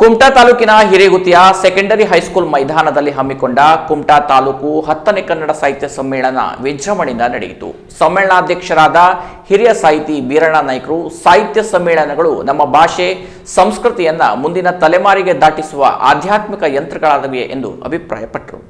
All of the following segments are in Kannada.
ಕುಮಟಾ ತಾಲೂಕಿನ ಹಿರೇಗುತಿಯ ಸೆಕೆಂಡರಿ ಹೈಸ್ಕೂಲ್ ಮೈದಾನದಲ್ಲಿ ಹಮ್ಮಿಕೊಂಡ ಕುಮಟಾ ತಾಲೂಕು ಹತ್ತನೇ ಕನ್ನಡ ಸಾಹಿತ್ಯ ಸಮ್ಮೇಳನ ವಿಜೃಂಭಣೆಯಿಂದ ನಡೆಯಿತು. ಸಮ್ಮೇಳನಾಧ್ಯಕ್ಷರಾದ ಹಿರಿಯ ಸಾಹಿತಿ ಬೀರಣ್ಣ ನಾಯ್ಕರು ಸಾಹಿತ್ಯ ಸಮ್ಮೇಳನಗಳು ನಮ್ಮ ಭಾಷೆ, ಸಂಸ್ಕೃತಿಯನ್ನ ಮುಂದಿನ ತಲೆಮಾರಿಗೆ ದಾಟಿಸುವ ಆಧ್ಯಾತ್ಮಿಕ ಯಂತ್ರಗಳಾಗಿವೆ ಎಂದು ಅಭಿಪ್ರಾಯಪಟ್ಟರು.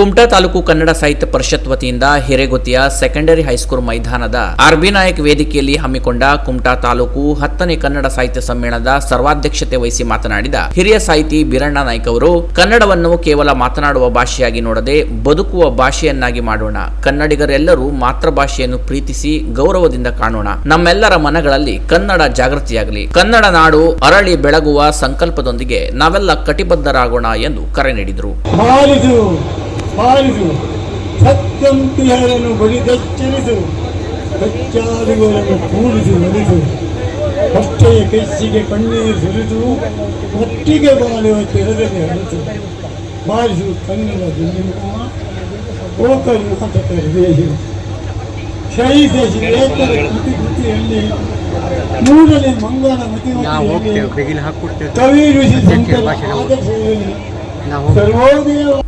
ಕುಮಟಾ ತಾಲೂಕು ಕನ್ನಡ ಸಾಹಿತ್ಯ ಪರಿಷತ್ ವತಿಯಿಂದ ಹಿರೇಗುತ್ತಿಯ ಸೆಕೆಂಡರಿ ಹೈಸ್ಕೂಲ್ ಮೈದಾನದ ಆರ್ಬಿ ನಾಯಕ್ ವೇದಿಕೆಯಲ್ಲಿ ಹಮ್ಮಿಕೊಂಡ ಕುಮಟಾ ತಾಲೂಕು ಹತ್ತನೇ ಕನ್ನಡ ಸಾಹಿತ್ಯ ಸಮ್ಮೇಳನದ ಸರ್ವಾಧ್ಯಕ್ಷತೆ ವಹಿಸಿ ಮಾತನಾಡಿದ ಹಿರಿಯ ಸಾಹಿತಿ ಬೀರಣ್ಣ ನಾಯ್ಕ ಅವರು, ಕನ್ನಡವನ್ನು ಕೇವಲ ಮಾತನಾಡುವ ಭಾಷೆಯಾಗಿ ನೋಡದೆ ಬದುಕುವ ಭಾಷೆಯನ್ನಾಗಿ ಮಾಡೋಣ. ಕನ್ನಡಿಗರೆಲ್ಲರೂ ಮಾತೃಭಾಷೆಯನ್ನು ಪ್ರೀತಿಸಿ ಗೌರವದಿಂದ ಕಾಣೋಣ. ನಮ್ಮೆಲ್ಲರ ಮನಗಳಲ್ಲಿ ಕನ್ನಡ ಜಾಗೃತಿಯಾಗಲಿ. ಕನ್ನಡ ನಾಡು ಅರಳಿ ಬೆಳಗುವ ಸಂಕಲ್ಪದೊಂದಿಗೆ ನಾವೆಲ್ಲ ಕಟಿಬದ್ಧರಾಗೋಣ ಎಂದು ಕರೆ ನೀಡಿದರು. ಪಾಲಿಸು ಪಾಲಿಸು ಸತ್ಯಂತಿಹರನ್ನು ಬಳಿದೆಚ್ಚರಿಸು ಕಚ್ಚಾದಿಗಳನ್ನು ಕೂಡಿಸಿ ನಡೆಸು ಕಷ್ಟೆಯ ಕೆಚ್ಚಿಗೆ ಕಣ್ಣೀರು ಸುರಿದು ಒಟ್ಟಿಗೆ ಬಾಳುವ ತೆರದಲ್ಲಿ ಹರಿಸು ಬಾರಿಸು ಕನ್ನಡ ದುರ್ನಿಮುಖ ಓಕರು ಕರ್ನಾಟಕ ಹೃದಯ ಶೈಸ ಶ್ರೇತರ ಕೃತಿ ಕೃತಿಯಲ್ಲಿ ಮೂರನೇ ಮಂಗಳ ಮತಿಮತಿಯಲ್ಲಿ ಕವಿ ಋಷಿ ನಾವು- ಆದರ್ಶದಲ್ಲಿ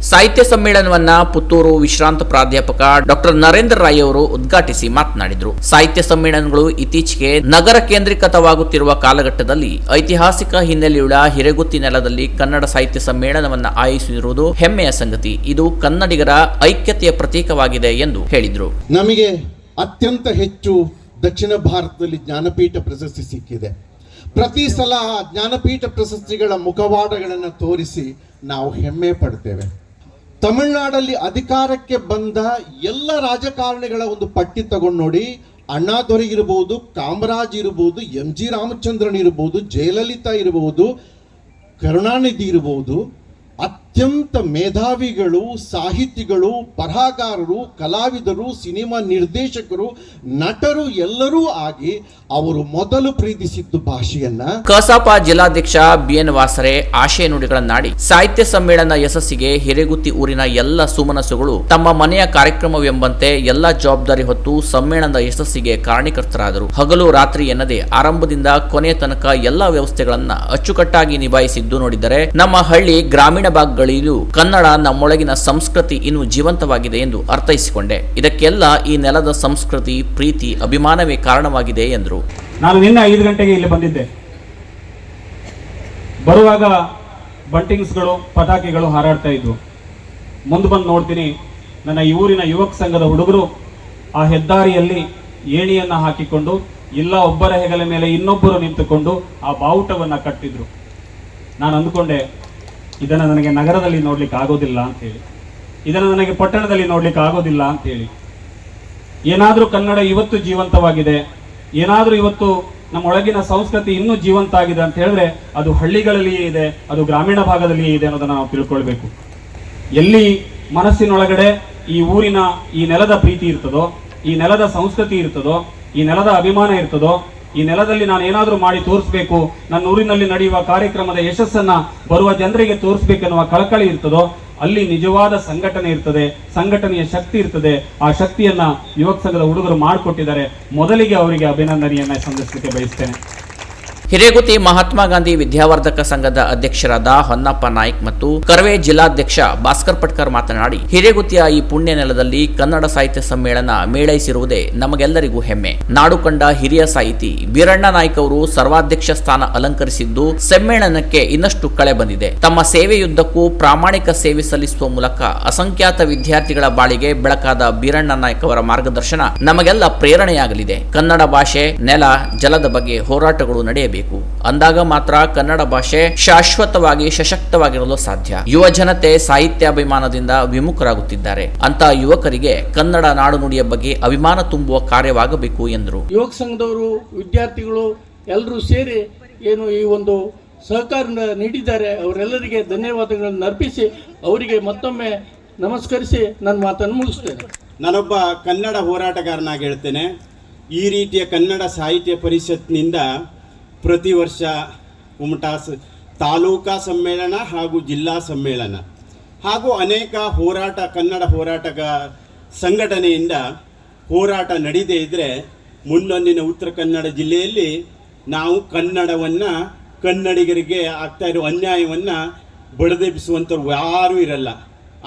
ಸಾಹಿತ್ಯ ಸಮ್ಮೇಳನವನ್ನ ಪುತ್ತೂರು ವಿಶ್ರಾಂತ ಪ್ರಾಧ್ಯಾಪಕ ಡಾಕ್ಟರ್ ನರೇಂದ್ರ ರಾಯ್ ಅವರು ಉದ್ಘಾಟಿಸಿ ಮಾತನಾಡಿದರು. ಸಾಹಿತ್ಯ ಸಮ್ಮೇಳನಗಳು ಇತ್ತೀಚೆಗೆ ನಗರ ಕೇಂದ್ರೀಕೃತವಾಗುತ್ತಿರುವ ಕಾಲಘಟ್ಟದಲ್ಲಿ ಐತಿಹಾಸಿಕ ಹಿನ್ನೆಲೆಯುಳ್ಳ ಹಿರೇಗುತ್ತಿ ನೆಲದಲ್ಲಿ ಕನ್ನಡ ಸಾಹಿತ್ಯ ಸಮ್ಮೇಳನವನ್ನ ಆಯೋಜಿಸಿರುವುದು ಹೆಮ್ಮೆಯ ಸಂಗತಿ. ಇದು ಕನ್ನಡಿಗರ ಐಕ್ಯತೆಯ ಪ್ರತೀಕವಾಗಿದೆ ಎಂದು ಹೇಳಿದರು. ನಮಗೆ ಅತ್ಯಂತ ಹೆಚ್ಚು ದಕ್ಷಿಣ ಭಾರತದಲ್ಲಿ ಜ್ಞಾನಪೀಠ ಪ್ರಶಸ್ತಿ ಸಿಕ್ಕಿದೆ. ಪ್ರತಿ ಸಲ ಜ್ಞಾನಪೀಠ ಪ್ರಶಸ್ತಿಗಳ ಮುಖವಾಡಗಳನ್ನು ತೋರಿಸಿ ನಾವು ಹೆಮ್ಮೆ ಪಡ್ತೇವೆ. ತಮಿಳುನಾಡಲ್ಲಿ ಅಧಿಕಾರಕ್ಕೆ ಬಂದ ಎಲ್ಲ ರಾಜಕಾರಣಿಗಳ ಒಂದು ಪಟ್ಟಿ ತಗೊಂಡು ನೋಡಿ ಅಣ್ಣಾದೊರೆ ಇರಬಹುದು ಕಾಮರಾಜ್ ಇರಬಹುದು ಎಂ ಜಿ ರಾಮಚಂದ್ರನ್ ಇರಬಹುದು ಜಯಲಲಿತಾ ಇರಬಹುದು ಕರುಣಾನಿಧಿ ಇರಬಹುದು ಅತ್ಯಂತ ಮೇಧಾವಿಗಳು, ಸಾಹಿತಿಗಳು, ಬರಹಗಾರರು, ಕಲಾವಿದರು, ಸಿನಿಮಾ ನಿರ್ದೇಶಕರು, ನಟರು ಎಲ್ಲರೂ ಆಗಿ ಅವರು ಮೊದಲು ಪ್ರೀತಿಸಿದ್ದು ಭಾಷೆಯನ್ನ ಕಸಾಪ ಜಿಲ್ಲಾಧ್ಯಕ್ಷ ಬಿಎನ್ ವಾಸರೆ ಆಶಯ ನುಡಿಗಳನ್ನಾಡಿ ಸಾಹಿತ್ಯ ಸಮ್ಮೇಳನ ಯಶಸ್ಸಿಗೆ ಹಿರೇಗುತ್ತಿ ಊರಿನ ಎಲ್ಲ ಸುಮನಸ್ಸುಗಳು ತಮ್ಮ ಮನೆಯ ಕಾರ್ಯಕ್ರಮವೆಂಬಂತೆ ಎಲ್ಲ ಜವಾಬ್ದಾರಿ ಹೊತ್ತು ಸಮ್ಮೇಳನದ ಯಶಸ್ಸಿಗೆ ಕಾರಣೀಕರ್ತರಾದರು. ಹಗಲು ರಾತ್ರಿ ಎನ್ನದೆ ಆರಂಭದಿಂದ ಕೊನೆಯ ತನಕ ಎಲ್ಲಾ ವ್ಯವಸ್ಥೆಗಳನ್ನ ಅಚ್ಚುಕಟ್ಟಾಗಿ ನಿಭಾಯಿಸಿದ್ದು ನೋಡಿದರೆ ನಮ್ಮ ಹಳ್ಳಿ ಗ್ರಾಮೀಣ ಭಾಗಗಳಲ್ಲೂ ಕನ್ನಡ ನಮ್ಮೊಳಗಿನ ಸಂಸ್ಕೃತಿ ಇನ್ನೂ ಜೀವಂತವಾಗಿದೆ ಎಂದು ಅರ್ಥೈಸಿಕೊಂಡೆ. ಇದಕ್ಕೆಲ್ಲ ಈ ನೆಲದ ಸಂಸ್ಕೃತಿ, ಪ್ರೀತಿ, ಅಭಿಮಾನವೇ ಕಾರಣವಾಗಿದೆ ಎಂದರು. ನಾನು ನಿನ್ನೆ ಐದು ಗಂಟೆಗೆ ಇಲ್ಲಿ ಬಂದಿದ್ದೆ. ಬರುವಾಗ ಬಂಟಿಂಗ್ಸ್ಗಳು, ಪಟಾಕಿಗಳು ಹಾರಾಡ್ತಾ ಇದ್ವು. ಮುಂದೆ ಬಂದು ನೋಡ್ತೀನಿ, ನನ್ನ ಈ ಊರಿನ ಯುವಕ ಸಂಘದ ಹುಡುಗರು ಆ ಹೆದ್ದಾರಿಯಲ್ಲಿ ಏಣಿಯನ್ನ ಹಾಕಿಕೊಂಡು, ಇಲ್ಲ ಒಬ್ಬರ ಹೆಗಲ ಮೇಲೆ ಇನ್ನೊಬ್ಬರು ನಿಂತುಕೊಂಡು ಆ ಬಾವುಟವನ್ನು ಕಟ್ಟಿದ್ರು. ನಾನು ಅಂದ್ಕೊಂಡೆ ಇದನ್ನು ನನಗೆ ನಗರದಲ್ಲಿ ನೋಡ್ಲಿಕ್ಕೆ ಆಗೋದಿಲ್ಲ ಅಂತ ಹೇಳಿ. ಇದನ್ನು ನನಗೆ ಪಟ್ಟಣದಲ್ಲಿ ನೋಡ್ಲಿಕ್ಕೆ ಆಗೋದಿಲ್ಲ ಅಂತ ಹೇಳಿ. ಏನಾದರೂ ಕನ್ನಡ ಇವತ್ತು ಜೀವಂತವಾಗಿದೆ, ಏನಾದರೂ ಇವತ್ತು ನಮ್ಮ ಒಳಗಿನ ಸಂಸ್ಕೃತಿ ಇನ್ನೂ ಜೀವಂತ ಆಗಿದೆ ಅಂತ ಹೇಳಿದ್ರೆ ಅದು ಹಳ್ಳಿಗಳಲ್ಲಿಯೇ ಇದೆ, ಅದು ಗ್ರಾಮೀಣ ಭಾಗದಲ್ಲಿಯೇ ಇದೆ ಅನ್ನೋದನ್ನ ನಾವು ತಿಳ್ಕೊಳ್ಬೇಕು. ಎಲ್ಲಿ ಮನಸ್ಸಿನೊಳಗಡೆ ಈ ಊರಿನ ಈ ನೆಲದ ಪ್ರೀತಿ ಇರ್ತದೋ, ಈ ನೆಲದ ಸಂಸ್ಕೃತಿ ಇರ್ತದೋ, ಈ ನೆಲದ ಅಭಿಮಾನ ಇರ್ತದೋ ಈ ನೆಲದಲ್ಲಿ ನಾನು ಏನಾದರೂ ಮಾಡಿ ತೋರಿಸ್ಬೇಕು, ನನ್ನ ಊರಿನಲ್ಲಿ ನಡೆಯುವ ಕಾರ್ಯಕ್ರಮದ ಯಶಸ್ಸನ್ನ ಬರುವ ಜನರಿಗೆ ತೋರಿಸ್ಬೇಕೆನ್ನುವ ಕಳಕಳಿ ಇರ್ತದೋ, ಅಲ್ಲಿ ನಿಜವಾದ ಸಂಘಟನೆ ಇರ್ತದೆ, ಸಂಘಟನೆಯ ಶಕ್ತಿ ಇರ್ತದೆ, ಆ ಶಕ್ತಿಯನ್ನ ಯುವಕ ಸಂಘದ ಹುಡುಗರು ಮಾಡಿಕೊಟ್ಟಿದ್ದಾರೆ. ಮೊದಲಿಗೆ ಅವರಿಗೆ ಅಭಿನಂದನೆಯನ್ನ ಸಂದರ್ಶಿಸಲಿಕ್ಕೆ ಬಯಸ್ತೇನೆ. ಹಿರೇಗುತ್ತಿ ಮಹಾತ್ಮ ಗಾಂಧಿ ವಿದ್ಯಾವರ್ಧಕ ಸಂಘದ ಅಧ್ಯಕ್ಷರಾದ ಹೊನ್ನಪ್ಪ ನಾಯ್ಕ್ ಮತ್ತು ಕರ್ವೆ ಜಿಲ್ಲಾಧ್ಯಕ್ಷ ಭಾಸ್ಕರ್ ಪಟ್ಕರ್ ಮಾತನಾಡಿ, ಹಿರೇಗುತಿಯ ಈ ಪುಣ್ಯ ನೆಲದಲ್ಲಿ ಕನ್ನಡ ಸಾಹಿತ್ಯ ಸಮ್ಮೇಳನ ಮೇಳೈಸಿರುವುದೇ ನಮಗೆಲ್ಲರಿಗೂ ಹೆಮ್ಮೆ. ನಾಡು ಕಂಡ ಹಿರಿಯ ಸಾಹಿತಿ ಬೀರಣ್ಣ ನಾಯ್ಕ್ ಅವರು ಸರ್ವಾಧ್ಯಕ್ಷ ಸ್ಥಾನ ಅಲಂಕರಿಸಿದ್ದು, ಸಮ್ಮೇಳನಕ್ಕೆ ಇನ್ನಷ್ಟು ಕಳೆ ಬಂದಿದೆ. ತಮ್ಮ ಸೇವೆಯುದ್ದಕ್ಕೂ ಪ್ರಾಮಾಣಿಕ ಸೇವೆ ಸಲ್ಲಿಸುವ ಮೂಲಕ ಅಸಂಖ್ಯಾತ ವಿದ್ಯಾರ್ಥಿಗಳ ಬಾಳಿಗೆ ಬೆಳಕಾದ ಬೀರಣ್ಣ ನಾಯ್ಕ್ ಅವರ ಮಾರ್ಗದರ್ಶನ ನಮಗೆಲ್ಲ ಪ್ರೇರಣೆಯಾಗಲಿದೆ. ಕನ್ನಡ ಭಾಷೆ, ನೆಲ, ಜಲದ ಬಗ್ಗೆ ಹೋರಾಟಗಳು ನಡೆಯಬೇಕು. ಅಂದಾಗ ಮಾತ್ರ ಕನ್ನಡ ಭಾಷೆ ಶಾಶ್ವತವಾಗಿ ಸಶಕ್ತವಾಗಿರಲು ಸಾಧ್ಯ. ಯುವ ಜನತೆ ಸಾಹಿತ್ಯಾಭಿಮಾನದಿಂದ ವಿಮುಖರಾಗುತ್ತಿದ್ದಾರೆ. ಅಂತ ಯುವಕರಿಗೆ ಕನ್ನಡ ನಾಡು ನುಡಿಯ ಬಗ್ಗೆ ಅಭಿಮಾನ ತುಂಬುವ ಕಾರ್ಯವಾಗಬೇಕು ಎಂದರು. ಯುವಕ ಸಂಘದವರು ವಿದ್ಯಾರ್ಥಿಗಳು ಎಲ್ಲರೂ ಸೇರಿ ಏನು ಈ ಒಂದು ಸಹಕಾರ ನೀಡಿದ್ದಾರೆ. ಅವರೆಲ್ಲರಿಗೆ ಧನ್ಯವಾದಗಳನ್ನು ಅರ್ಪಿಸಿ ಅವರಿಗೆ ಮತ್ತೊಮ್ಮೆ ನಮಸ್ಕರಿಸಿ ನನ್ನ ಮಾತನ್ನು ಮುಗಿಸ್ತೇನೆ. ನಾನೊಬ್ಬ ಕನ್ನಡ ಹೋರಾಟಗಾರನಾಗಿ ಹೇಳ್ತೇನೆ. ಈ ರೀತಿಯ ಕನ್ನಡ ಸಾಹಿತ್ಯ ಪರಿಷತ್ನಿಂದ ಪ್ರತಿ ವರ್ಷ ಉಮಟಾಸ್ ತಾಲೂಕಾ ಸಮ್ಮೇಳನ ಹಾಗೂ ಜಿಲ್ಲಾ ಸಮ್ಮೇಳನ. ಹಾಗೂ ಅನೇಕ ಹೋರಾಟ, ಕನ್ನಡ ಹೋರಾಟಗ ಸಂಘಟನೆಯಿಂದ ಹೋರಾಟ ನಡೀದೇ ಇದ್ದರೆ ಮುಂದೊಂದಿನ ಉತ್ತರ ಕನ್ನಡ ಜಿಲ್ಲೆಯಲ್ಲಿ ನಾವು ಕನ್ನಡವನ್ನು ಕನ್ನಡಿಗರಿಗೆ ಆಗ್ತಾ ಇರೋ ಅನ್ಯಾಯವನ್ನು ಬಡದೆಬ್ಬಿಸುವಂಥವ್ರು ಯಾರೂ ಇರಲ್ಲ.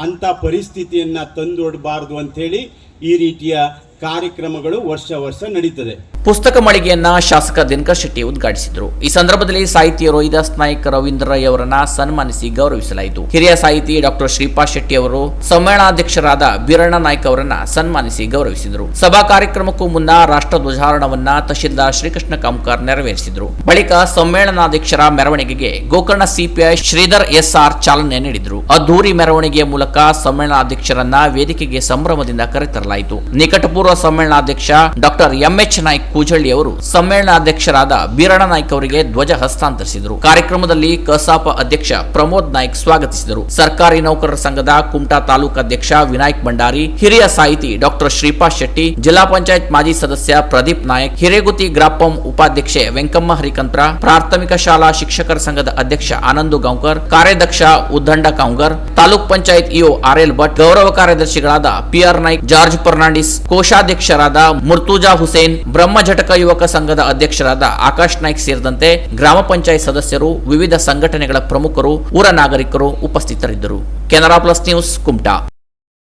ಅಂಥ ಪರಿಸ್ಥಿತಿಯನ್ನು ತಂದೊಡಬಾರ್ದು ಅಂಥೇಳಿ ಈ ರೀತಿಯ ಕಾರ್ಯಕ್ರಮಗಳು ವರ್ಷ ವರ್ಷ ನಡೀತದೆ. ಪುಸ್ತಕ ಮಳಿಗೆಯನ್ನ ಶಾಸಕ ದಿನಕರ್ ಶೆಟ್ಟಿ ಉದ್ಘಾಟಿಸಿದರು. ಈ ಸಂದರ್ಭದಲ್ಲಿ ಸಾಹಿತಿ ರೋಹಿದಾಸ್ ನಾಯ್ಕ ರವೀಂದ್ರ ಅವರನ್ನ ಸನ್ಮಾನಿಸಿ ಗೌರವಿಸಲಾಯಿತು. ಹಿರಿಯ ಸಾಹಿತಿ ಡಾಕ್ಟರ್ ಶ್ರೀಪಾ ಶೆಟ್ಟಿ ಅವರು ಸಮ್ಮೇಳನಾಧ್ಯಕ್ಷರಾದ ಬೀರಣ್ಣ ನಾಯ್ಕ ಅವರನ್ನ ಸನ್ಮಾನಿಸಿ ಗೌರವಿಸಿದರು. ಸಭಾ ಕಾರ್ಯಕ್ರಮಕ್ಕೂ ಮುನ್ನ ರಾಷ್ಟ್ರ ಧ್ವಜಾರೋಹಣವನ್ನ ತಹಶೀಲ್ದಾರ್ ಶ್ರೀಕೃಷ್ಣ ಕಾಮ್ಕರ್ ನೆರವೇರಿಸಿದರು. ಬಳಿಕ ಸಮ್ಮೇಳನಾಧ್ಯಕ್ಷರ ಮೆರವಣಿಗೆಗೆ ಗೋಕರ್ಣ ಸಿಪಿಐ ಶ್ರೀಧರ್ ಎಸ್ಆರ್ ಚಾಲನೆ ನೀಡಿದರು. ಅದ್ದೂರಿ ಮೆರವಣಿಗೆಯ ಮೂಲಕ ಸಮ್ಮೇಳನಾಧ್ಯಕ್ಷರನ್ನ ವೇದಿಕೆಗೆ ಸಂಭ್ರಮದಿಂದ ಕರೆತರಲಾಯಿತು. ನಿಕಟಪೂರ್ವ ಸಮ್ಮೇಳನಾಧ್ಯಕ್ಷ ಡಾಕ್ಟರ್ ಎಂಎಚ್ ನಾಯ್ಕ್ ಕೂಜಳ್ಳಿ ಅವರು ಸಮ್ಮೇಳನಾಧ್ಯಕ್ಷರಾದ ಬೀರಣ ನಾಯ್ಕ್ ಅವರಿಗೆ ಧ್ವಜ ಹಸ್ತಾಂತರಿಸಿದರು. ಕಾರ್ಯಕ್ರಮದಲ್ಲಿ ಕಸಾಪ ಅಧ್ಯಕ್ಷ ಪ್ರಮೋದ್ ನಾಯ್ಕ್ ಸ್ವಾಗತಿಸಿದರು. ಸರ್ಕಾರಿ ನೌಕರರ ಸಂಘದ ಕುಮಟಾ ತಾಲೂಕು ಅಧ್ಯಕ್ಷ ವಿನಾಯಕ್ ಭಂಡಾರಿ, ಹಿರಿಯ ಸಾಹಿತಿ ಡಾಕ್ಟರ್ ಶ್ರೀಪಾ ಶೆಟ್ಟಿ, ಜಿಲ್ಲಾ ಪಂಚಾಯತ್ ಮಾಜಿ ಸದಸ್ಯ ಪ್ರದೀಪ್ ನಾಯಕ್, ಹಿರೇಗುತಿ ಗ್ರಾಪಂ ಉಪಾಧ್ಯಕ್ಷೆ ವೆಂಕಮ್ಮ ಹರಿಕಂತ್ರ, ಪ್ರಾಥಮಿಕ ಶಾಲಾ ಶಿಕ್ಷಕರ ಸಂಘದ ಅಧ್ಯಕ್ಷ ಆನಂದು ಗಾಂವ್ಕರ್, ಕಾರ್ಯಾಧ್ಯಕ್ಷ Uddanda Kangar taluk panchayat EO R L Bhat, ಗೌರವ ಕಾರ್ಯದರ್ಶಿಗಳಾದ ಪಿಆರ್ ನಾಯ್ಕ್, ಜಾರ್ಜ್ ಫರ್ನಾಂಡಿಸ್ ಕೋಶಾಧ್ಯಕ್ಷರಾದ ಮುರ್ತುಜಾ ಹುಸೇನ್, ಬ್ರಹ್ಮ ಝಟಕ ಯುವಕ ಸಂಘದ ಅಧ್ಯಕ್ಷರಾದ ಆಕಾಶ್ ನಾಯ್ಕ್ ಸೇರಿದಂತೆ ಗ್ರಾಮ ಪಂಚಾಯತ್ ಸದಸ್ಯರು, ವಿವಿಧ ಸಂಘಟನೆಗಳ ಪ್ರಮುಖರು, ಊರ ನಾಗರಿಕರು ಉಪಸ್ಥಿತರಿದ್ದರು. Canara plus news, Kumta.